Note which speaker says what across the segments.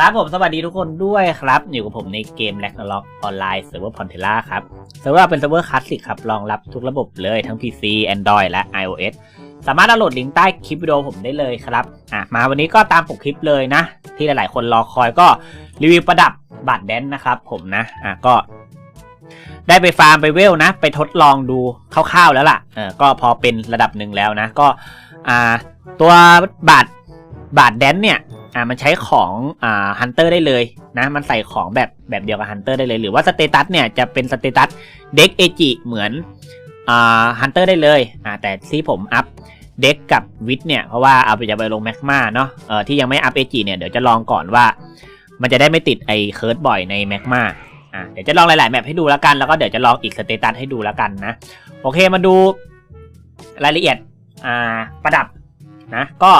Speaker 1: ครับผมสวัสดีทุกคนด้วยครับ อยู่กับผมในเกม r a g n a r o k ออนไลน์เซิร์ฟเวอร์พอนเทล่าครับเซิร์ฟเวอร์เป็นเซิร์ฟเวอร์คลาสสิกครับ รองรับทุกระบบเลยทั้ง PC Android และ iOS สามารถดาวน์โหลดลิงก์ใต้คลิปวิดีโอผมได้เลยครับอะมาวันนี้ก็ตามปกคลิปเลยนะ ที่หลาย ๆ คนรอคอยก็รีวิวประดับบาดแดนนะครับ ผมนะอะก็ ได้ไปฟาร์มไปเวลนะ ไปทดลองดูคร่าว ๆ แล้วล่ะเออก็พอเป็นระดับหนึ่งแล้วนะ ก็อ่าตัวบาดบาดแดนเนี่ย อ่ามันใช้ของอ่าฮันเตอร์ได้เลยนะมันใส่ของแบบแบบเดียวกับฮันเตอร์ได้เลย หรือว่าสเตตัสเนี่ยจะเป็นสเตตัสเด็กเอจิเหมือนอ่าฮันเตอร์ได้เลยอ่าแต่ที่ผมอัพเด็กกับวิทเนี่ยเพราะว่าเอาไปจะไปลงแมกมาเนาะเออที่ยังไม่อัพเอจิเนี่ยเดี๋ยวจะลองก่อนว่า มันจะได้ไม่ติดไอเคิร์ดบ่อยในแมกมาอ่าเดี๋ยวจะลองหลายๆแมปให้ดูแล้วกัน แล้วก็เดี๋ยวจะลองอีกสเตตัสให้ดูแล้วกันนะ โอเคมาดูรายละเอียดอ่าประดับนะก็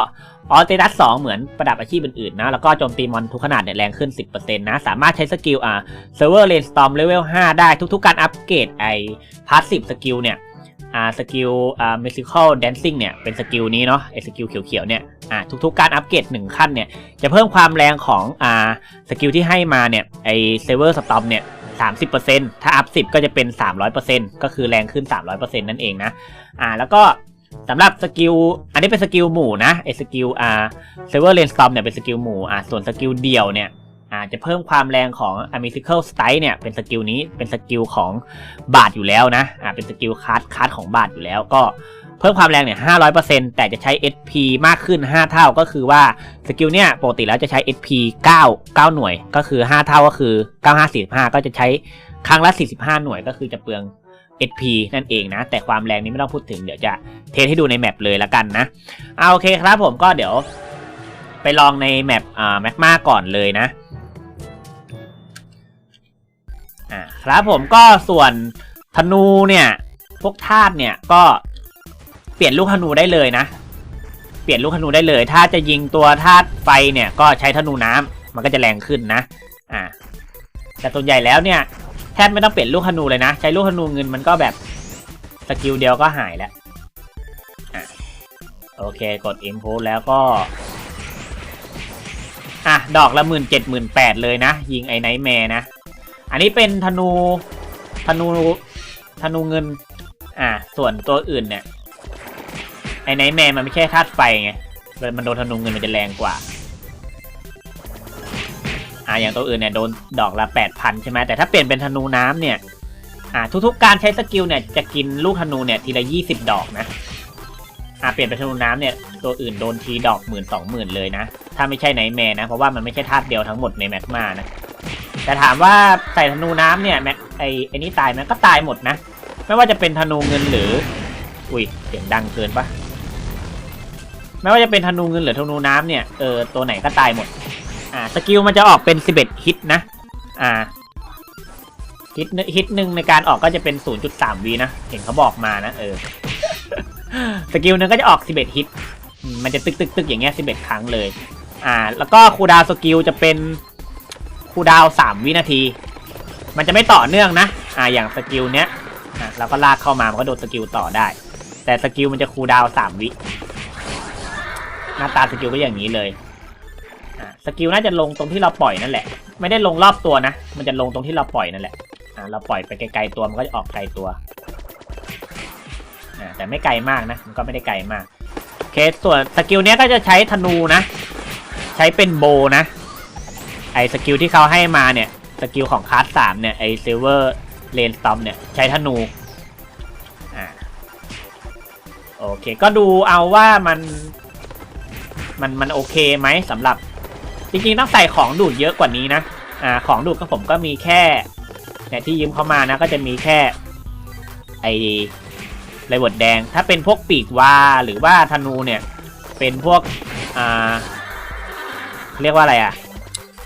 Speaker 1: ออสเตตัสสเหมือนประดับอาชีพอื่นๆนะ แล้วก็โจมตีมอนทุกขนาดเนี่ยแรงขึ้น 10%นะ สามารถใช้สกิลอ่าเซิร์ฟเวอร์เลนสตอมเลเวล5ได้ทุกๆ การอัปเกรดไอพาสซีฟสกิลเนี่ยอ่าสกิลอ่ามิวสิคอลแดนซิ่งเนี่ยเป็นสกิลนี้เนาะไอสกิลเขียวๆเนี่ยอ่าทุกๆการอัปเกรด1ขั้นเนี่ยจะเพิ่มความแรงของอ่าสกิลที่ให้มาเนี่ยไอเซิร์ฟเวอร์สตอมเนี่ย30%ถ้าอัพ10 ก็จะเป็น 300%ก็คือแรงขึ้น 300%นั่นเองนะอ่าแล้วก็ สำหรับสกิล อันนี้เป็นสกิลหมู่นะไอสกิลอ่าเซเวอร์เลนสตอมเนี่ยเป็นสกิลหมู่อ่าส่วนสกิลเดี่ยวเนี่ยอ่าจะเพิ่มความแรงของ a m i t i c a l Strike เนี่ยเป็นสกิลนี้เป็นสกิลของบาทอยู่แล้วนะอ่าเป็นสกิลคัสคัสของบาทอยู่แล้วก็เพิ่มความแรงเนี่ย500%แต่จะใช้ SP มากขึ้น 5 เท่าก็คือว่าสกิลเนี่ยปกติแล้วจะใช้ SP 9 9 หน่วยก็คือ 5 เท่าก็คือ 9545 ก็จะใช้ครั้งละ 45 หน่วยก็คือจะเปลือง SP นั่นเองนะ แต่ความแรงนี้ไม่ต้องพูดถึงเดี๋ยวจะเทสให้ดูในแมปเลยละกันนะเอาโอเคครับผมก็เดี๋ยว ไปลองในแมปอ่าแมกมาก่อนเลยนะอ่าครับผมก็ส่วนธนูเนี่ยพวกธาตุเนี่ยก็เปลี่ยนลูกธนูได้เลยนะ เปลี่ยนลูกธนูได้เลย ถ้าจะยิงตัวธาตุไฟเนี่ยก็ใช้ธนูน้ำมันก็จะแรงขึ้นนะอ่าแต่ส่วนใหญ่แล้วเนี่ย ทบไม่ต้องเปลี่ยนลูกธนูเลยนะ ใช้ลูกธนูเงินมันก็แบบสกิลเดียวก็หายแล้วอโอเคกด import แล้วก็ อะ ดอกละหมื่นเจ็ดหมื่นแปดเลยนะ ยิงไอ้ไนท์แมร์นะ อันนี้เป็นธนูธนูธนูเงิน อ่าส่วนตัวอื่นเนี่ย ไอ้ไนท์แมร์มันไม่ใช่ธาตุไฟไงมันโดนธนูเงินมันจะแรงกว่า อ่าอย่างตัวอื่นเนี่ยโดนดอกละแปดพันใช่ไหมแต่ถ้าเปลี่ยนเป็นธนูน้ำเนี่ยอ่าทุกๆการใช้สกิลเนี่ยจะกินลูกธนูเนี่ยทีละยี่สิบดอกนะอ่าเปลี่ยนเป็นธนูน้ำเนี่ยตัวอื่นโดนทีดอกหมื่นสองหมื่นเลยนะ ถ้าไม่ใช่ไนแมร์นะ เพราะว่ามันไม่ใช่ธาตุเดียวทั้งหมดในแมกมานะ แต่ถามว่าใส่ธนูน้ำเนี่ยแม็กไอไอนี่ตายไหมก็ตายหมดนะ ไม่ว่าจะเป็นธนูเงินหรือ อุ้ยเสียงดังเกินปะไม่ว่าจะเป็นธนูเงินหรือธนูน้ำเนี่ยเออตัวไหนก็ตายหมด อ่าสกิลมันจะออกเป็น 11 ฮิตนะ อ่าฮิตฮิตหนึ่งในการออกก็จะเป็น 0.3วีนะ เห็นเขาบอกมานะ เออ สกิลหนึงก็จะออก 11 ฮิต มันจะตึกตึกตึกอย่างเงี้ย 11 ครั้งเลย อ่า แล้วก็คูดาวสกิลจะเป็นคูดาว 3 วินาที มันจะไม่ต่อเนื่องนะ อ่า อย่างสกิลเนี้ยเราก็ลากเข้ามา มันก็โดนสกิลต่อได้ แต่สกิลมันจะคูดาว 3 วิ หน้าตาสกิลก็อย่างนี้เลย สกิลน่าจะลงตรงที่เราปล่อยนั่นแหละ ไม่ได้ลงรอบตัวนะ มันจะลงตรงที่เราปล่อยนั่นแหละอ่าเราปล่อยไปไกลๆตัวมันก็จะออกไกลตัวอ่าแต่ไม่ไกลมากนะมันก็ไม่ได้ไกลมากโอเคส่วนสกิลเนี้ยก็จะใช้ธนูนะ ใช้เป็นโบนะ ไอสกิลที่เขาให้มาเนี่ยสกิลของคลาสสามเนี่ยไอซิลเวอร์เลนสตอมเนี่ยใช้ธนูอ่าโอเคก็ดูเอาว่ามันมันมันโอเคไหมสำหรับ จริงๆต้องใส่ของดูดเยอะกว่านี้นะอ่าของดูดก็ผมก็มีแค่เนี่ยที่ยืมเข้ามานะ ก็จะมีแค่ ไอไรบดแดง ถ้าเป็นพวกปีกวาหรือว่าธนูเนี่ย เป็นพวกอ่าเรียกว่าอะไรอะ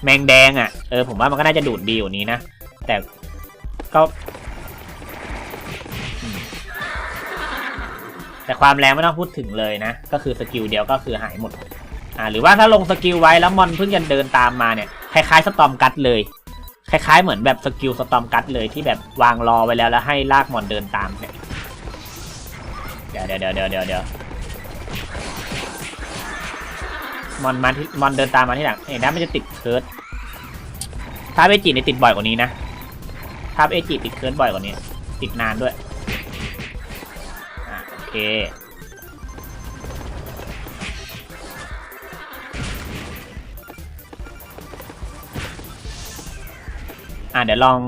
Speaker 1: แมงแดงอะเออผมว่ามันก็น่าจะดูดดีกว่านี้นะ แต่ก็แต่ความแรงไม่ต้องพูดถึงเลยนะ ก็คือสกิลเดียวก็คือหายหมด อ่าหรือว่าถ้าลงสกิลไว้แล้วมอนเพิ่งจะเดินตามมาเนี่ยคล้ายๆสตอมกัดเลย คล้ายๆ เหมือนแบบสกิลสตอมกัดเลยที่แบบวางรอไว้แล้วแล้วให้ลากมอนเดินตามเนี่ยเดี๋ยวเดี๋ยวเดี๋ยวเดี๋ยวเดี๋ยวเดี๋ยวมอนมาที่มอนเดินตามมาที่หลังเห็นนะมันจะติดเคิร์ดถ้าเอจิเนี่ยติดบ่อยกว่านี้นะถ้าเอจิติดเคิร์นบ่อยกว่านี้ ติดนานด้วยอะโอเค อะเดี๋ยวลอง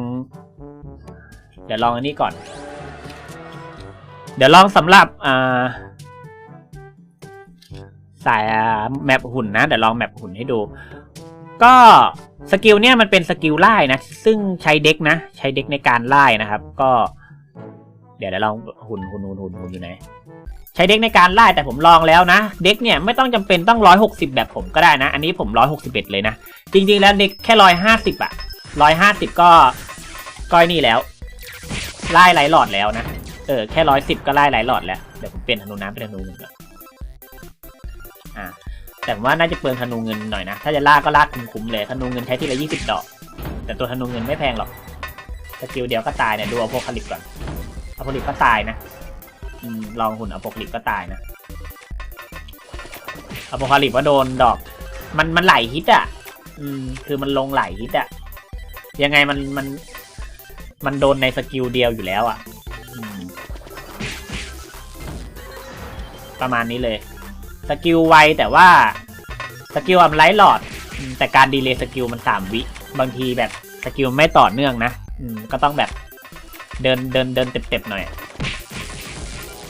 Speaker 1: เดี๋ยวลองอันนี้ก่อน เดี๋ยวลองสำหรับอ่าสายแมปหุ่นนะเดี๋ยวลองแมปหุ่นให้ดู ก็สกิลเนี่ยมันเป็นสกิลไล่นะ ซึ่งใช้เด็กนะ ใช้เด็กในการไล่นะครับ ก็ เดี๋ยวเดี๋ยวลองหุ่นหุ่นหุ่นหุ่นหุ่นอยู่ไหนใช้เด็กในการไล่แต่ผมลองแล้วนะ เด็กเนี่ยไม่ต้องจำเป็นต้องร้อยหกสิบแบบผมก็ได้นะ อันนี้ผมร้อยหกสิบเอ็ดเลยนะ จริงๆแล้วเด็กแค่ร้อยห้าสิบอะ ร้อยห้าสิบก็ก้อยนี่แล้ว ไล่ไหลหลอดแล้วนะ เออ แค่ร้อยสิบก็ไล่ไหลหลอดแล้ว เดี๋ยวผมเปลี่ยนธนูน้ำเป็นธนูเงินก่อนอ่า แต่ว่าน่าจะเปลืองธนูเงินหน่อยนะ ถ้าจะลากก็ลากคุ้มๆเลย ธนูเงินใช้ทีละยี่สิบดอก แต่ตัวธนูเงินไม่แพงหรอก สกิลเดียวก็ตายเนี่ย ดูอโพคาลิปก่อนอโพคาลิปก็ตายนะอลองหุ่นอโพคาลิปก็ตายนะอโพคาลิปว่าโดนดอก มันมันไหลฮิตอะ อืม คือมันลงไหลฮิตอะ ยังไงมันมัน มันโดนในสกิลเดียวอยู่แล้วอะอืมประมาณนี้เลย สกิลไวแต่ว่า สกิลอัมไลท์หลอดอืมแต่การดีเลย์สกิลมันสามวิ บางทีแบบสกิลไม่ต่อเนื่องนะอืมก็ต้องแบบเดินเดินเดินเต็บๆหน่อย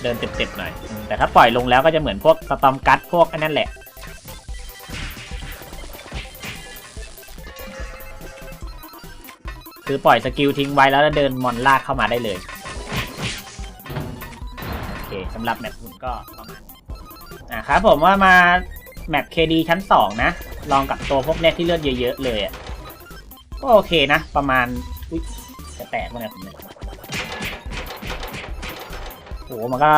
Speaker 1: เดินเต็บๆหน่อยอืมแต่ถ้าปล่อยลงแล้วก็จะเหมือนพวกสตอมกัตพวกอันนั้นแหละ คือปล่อยสกิลทิ้งไว้แล้วเดินมอนลากเข้ามาได้เลย โอเคสำหรับแมปหุ่นก็ประมาณนี้อะครับผมว่ามาแมป KD ชั้น 2 นะ ลองกับตัวพวกเนี้ยที่เลือดเยอะๆเลยอะก็โอเคนะ ประมาณอุ๊ยจะแตกมั้งเนี่ยผมเนี่ยโอ้โหมันก็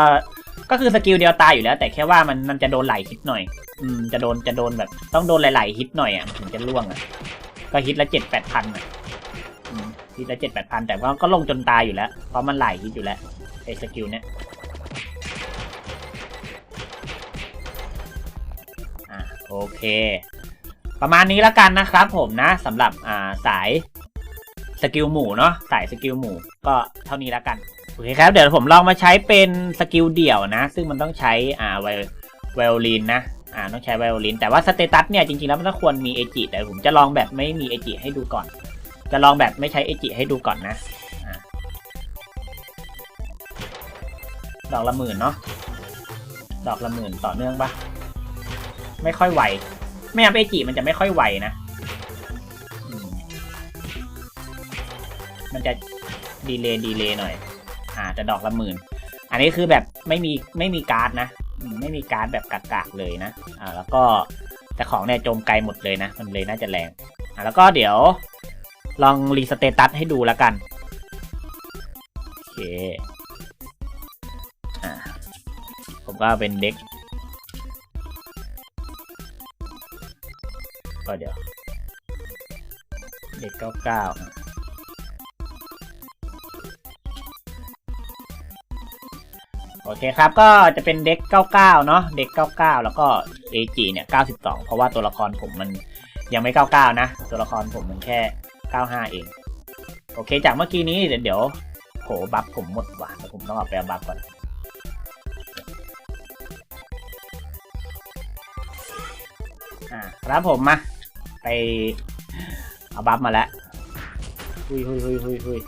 Speaker 1: ก็คือสกิลเดียวตายอยู่แล้ว แต่แค่ว่ามันมันจะโดนไหลฮิตหน่อย อืมจะโดนจะโดนแบบ ต้องโดนหลายๆฮิตหน่อยอะถึงจะล่วงอะ ก็ฮิตละเจ็ดแปดพันอะ อืมฮิตละเจ็ดแปดพันแต่ว่าก็ลงจนตายอยู่แล้ว เพราะมันไหลอยู่แล้วไอ้สกิลเนี้ยอ่าโอเค ประมาณนี้แล้วกันนะครับผมนะสำหรับอ่าสายสกิลหมู่เนาะสายสกิลหมู่ก็เท่านี้แล้วกันโอเคครับ เดี๋ยวผมลองมาใช้เป็นสกิลเดี่ยวนะ ซึ่งมันต้องใช้อ่าไวไวโอลินนะอ่าต้องใช้ไวโอลินแต่ว่าสเตตัสเนี่ยจริงๆแล้วมันต้องควรมีเอจิแต่ผมจะลองแบบไม่มีเอจิให้ดูก่อน จะลองแบบไม่ใช้เอจิให้ดูก่อนนะดอกละหมื่นเนาะดอกละหมื่นต่อเนื่องปะไม่ค่อยไวไม่งั้นเอจิมันจะไม่ค่อยไวนะมันจะดีเลย์ดีเลย์หน่อย อ่าแต่ดอกละหมื่น อันนี้คือแบบไม่มีไม่มีการ์ดนะไม่มีการ์ดแบบกากๆเลยนะ อ่าแล้วก็แต่ของเนี่ยโจมไกลหมดเลยนะ มันเลยน่าจะแรง อ่าแล้วก็เดี๋ยว ลองรีสเตตัสให้ดูแล้วกัน โอเคอผมก็เป็นเด็กก็เดี๋ยว เด็กเก้าเก้าโอเคครับ ก็จะเป็นเด็ก 99 เนาะเด็ก 99 แล้วก็ AG เนี่ย 92 เพราะว่าตัวละครผมมันยังไม่ 99 นะ ตัวละครผมมันแค่ 95 เอง โอเค จากเมื่อกี้นี้เดี๋ยวเดี๋ยวโหบัฟผมหมดว่ะแต่ผมต้องเอาไปเอาบัฟก่อนอ่าครับผมมา ไปเอาบัฟมาแล้วหุยหุยหุยหุยหุย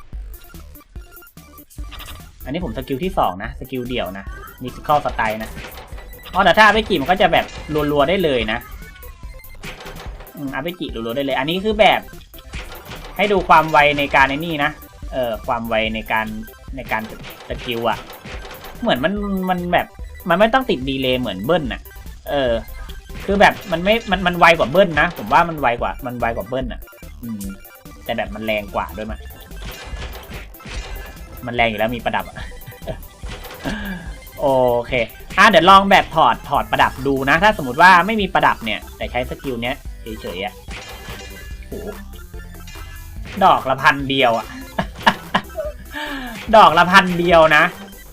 Speaker 1: อันนี้ผมสกิลที่สองนะ สกิลเดี่ยวนะมิสิคอลสไตล์นะอ๋อแต่ถ้าอาเปจิมันก็จะแบบรัวๆได้เลยนะอืมอาเปจิรัวๆได้เลย อันนี้คือแบบ ให้ดูความไวในการในนี่นะ เออความไวในการในการสกิลอะเหมือนมันมันแบบมันไม่ต้องติดดีเลย์เหมือนเบิ้ลน่ะ เออ คือแบบมันไม่ มันมันไวกว่าเบิ้ลนะ ผมว่ามันไวกว่า มันไวกว่าเบิ้ลอะ อืม แต่แบบมันแรงกว่าด้วยมั้ยมันแรงอยู่แล้วมีประดับอะโอเค อะเดี๋ยวลองแบบถอดถอดประดับดูนะ ถ้าสมมติว่าไม่มีประดับเนี่ย แต่ใช้สกิลเนี้ยเฉยๆอะโห ดอกละพันเดียวอะดอกละพันเดียวนะ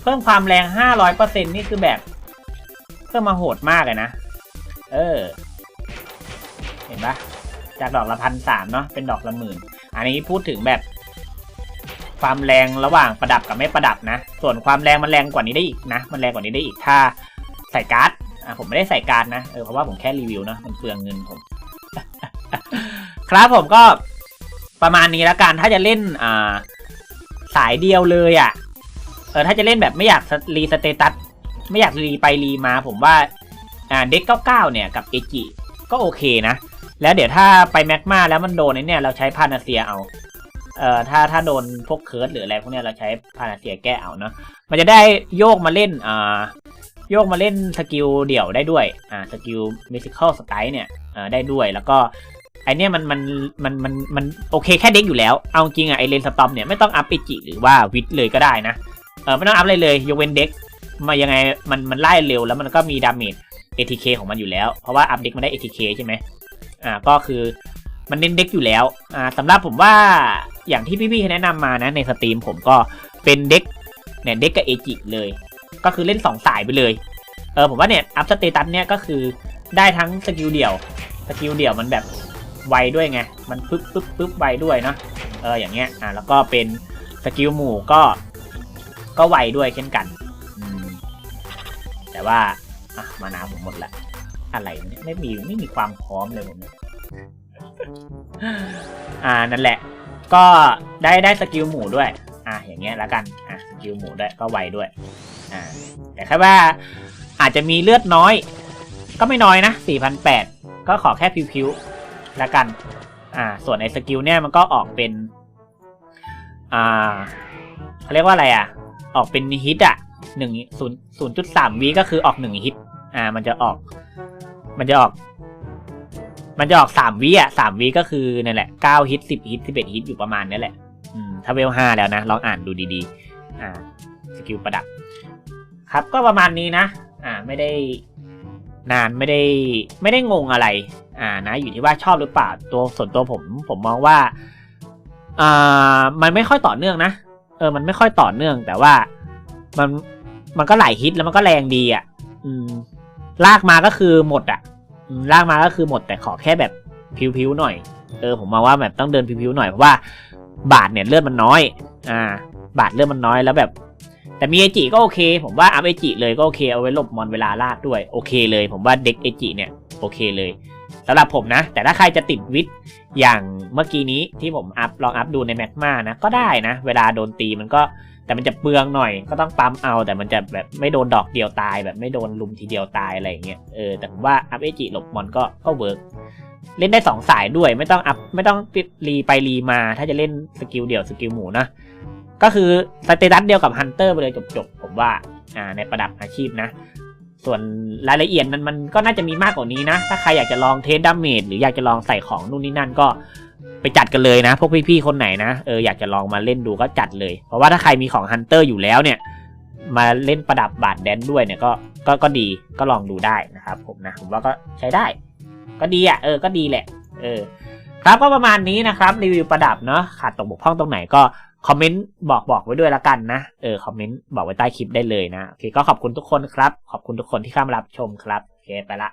Speaker 1: เพิ่มความแรงห้าร้อยเปอร์เซ็นนี่คือแบบ เพิ่มมาโหดมากเลยนะ เออ เห็นปะจากดอกละพันสามเนาะเป็นดอกละหมื่น อันนี้พูดถึงแบบ ความแรงระหว่างประดับกับไม่ประดับนะ ส่วนความแรงมันแรงกว่านี้ได้อีกนะ มันแรงกว่านี้ได้อีกถ้าใส่การ์ดอะผมไม่ได้ใส่การ์ดนะ เออเพราะว่าผมแค่รีวิวนะมันเปลืองเงินผม ครับผมก็ ประมาณนี้แล้วกันถ้าจะเล่นอ่าสายเดียวเลยอะเออถ้าจะเล่นแบบไม่อยากรีสเตตัสไม่อยากรีไปรีมาผมว่าอ่าเด็ก99เนี่ยกับเอจิก็โอเคนะ แล้วเดี๋ยวถ้าไปแม็กมาแล้วมันโดนเนี่ยเราใช้พานาเซียเอาเอ่อถ้าถ้าโดนพวกเคิร์ดหรืออะไรพวกเนี้ยเราใช้พานาเซียแก้เอาเนาะมันจะได้โยกมาเล่นอ่าโยกมาเล่นสกิลเดี่ยวได้ด้วยอ่าสกิลมิสิคอลสไตล์เนี่ยอ่อได้ด้วยแล้วก็ ไอเนี้ยมันมันมันมันมันโอเคแค่เด็กอยู่แล้ว เอาจริงอะไอเลนสตอมเนี่ยไม่ต้องอัพเอจิหรือว่าวิทเลยก็ได้นะ เออไม่ต้องอัพเลยเลยยกเว้นเด็กมายังไงมันมันไล่เร็วแล้วมันก็มีดาเมจ ATK ของมันอยู่แล้ว เพราะว่าอัพเด็กมันได้ ATK ใช่ไหมอ่าก็คือมันเน้นเด็กอยู่แล้วอ่าสำหรับผมว่าอย่างที่พี่ๆแนะนำมานะในสตรีมผมก็เป็นเด็กเนี่ยเด็กกับเอจิเลย ก็คือเล่น 2 สายไปเลยเออผมว่าเนี่ยอัพสเตตัสเนี่ยก็คือได้ทั้งสกิลเดี่ยวสกิลเดี่ยวมันแบบ ไวด้วยไง มันปึ๊บปึ๊บปึ๊บไวด้วยเนาะ เอออย่างเงี้ย อ่าแล้วก็เป็นสกิลหมู่ก็ ก็ไวด้วยเช่นกันอืมแต่ว่า อะ มานาผมหมดละ อะไรเนี่ยไม่มีไม่มีความพร้อมเลยผมอ่านั่นแหละ ก็ได้ได้สกิลหมู่ด้วย อะอย่างเงี้ยแล้วกัน อะสกิลหมู่ด้วยก็ไวด้วย อ่า แต่แค่ว่าอาจจะมีเลือดน้อย ก็ไม่น้อยนะ4,008ก็ขอแค่พิวๆ ล้วกัน อ่า ส่วนไอ้สกิลเนี่ยมันก็ออกเป็น อ่าเขาเรียกว่าอะไรอะ ออกเป็นฮิตอะหนึ่งศูนย์ศูนย์จุดสามวิก็คือออกหนึ่งฮิต อ่า มันจะออก มันจะออก มันจะออกสามวิอะสามวิก็คือนั่นแหละเก้าฮิตสิบฮิตสิบเอ็ดฮิตอยู่ประมาณนี้แหละ อืม ถ้าเวลห้าแล้วนะ ลองอ่านดูดีๆ อ่า สกิลประดับ ครับ ก็ประมาณนี้นะ อ่า ไม่ได้นานไม่ได้ไม่ได้งงอะไร อ่านะอยู่ที่ว่าชอบหรือเปล่าตัวส่วนตัวผม ผมมองว่าอ่ามันไม่ค่อยต่อเนื่องนะเออ มันไม่ค่อยต่อเนื่อง แต่ว่ามันมันก็หลายฮิตแล้วมันก็แรงดีอะ อืม ลากมาก็คือหมดอะลากมาก็คือหมดแต่ขอแค่แบบพิวๆหน่อย เออ ผมมองว่าแบบต้องเดินพิวๆหน่อยเพราะว่าบาทเนี่ยเลือดมันน้อย อ่า บาทเลือดมันน้อยแล้วแบบ แต่มีเอจิก็โอเค ผมว่าอัพเอจิเลยก็โอเคเอาไว้หลบมอนเวลาลากด้วย โอเคเลย ผมว่าเด็กเอจิเนี่ยโอเคเลย สำหรับผมนะ แต่ถ้าใครจะติดวิทย์อย่างเมื่อกี้นี้ที่ผมอัพลองอัพดูในแม็กมานะก็ได้นะ เวลาโดนตีมันก็แต่มันจะเปลืองหน่อยก็ต้องปั๊มเอา แต่มันจะแบบไม่โดนดอกเดียวตาย แบบไม่โดนลุมทีเดียวตายอะไรอย่างเงี้ยเออแต่ผมว่าอัพเอจิหลบมอนก็ก็เวิร์กเล่นได้สองสายด้วยไม่ต้องอัพไม่ต้องรีไปรีมา ถ้าจะเล่นสกิลเดี่ยวสกิลหมูนะก็คือสเตตัสเดียวกับฮันเตอร์ไปเลยจบๆผมว่าอ่าในประดับอาชีพนะ ส่วนรายละเอียดนั้นมันก็น่าจะมีมากกว่านี้นะ ถ้าใครอยากจะลองเทสดาเมจหรืออยากจะลองใส่ของนู่นนี่นั่นก็ไปจัดกันเลยนะ พวกพี่ๆคนไหนนะเอออยากจะลองมาเล่นดูก็จัดเลย เพราะว่าถ้าใครมีของฮันเตอร์อยู่แล้วเนี่ย มาเล่นประดับบาดแดนด้วยเนี่ยก็ก็ก็ดีก็ลองดูได้นะครับผมนะผมว่าก็ใช้ได้ ก็ดีอะเออก็ดีแหละ เออ ครับก็ประมาณนี้นะครับรีวิวประดับเนาะขาดตกบกพร่องตรงไหนก็ คอมเมนต์บอกบอกไว้ด้วยละกันนะ เออคอมเมนต์บอกไว้ใต้คลิปได้เลยนะ โอเคก็ขอบคุณทุกคนครับ ขอบคุณทุกคนที่เข้ามารับชมครับ โอเคไปละ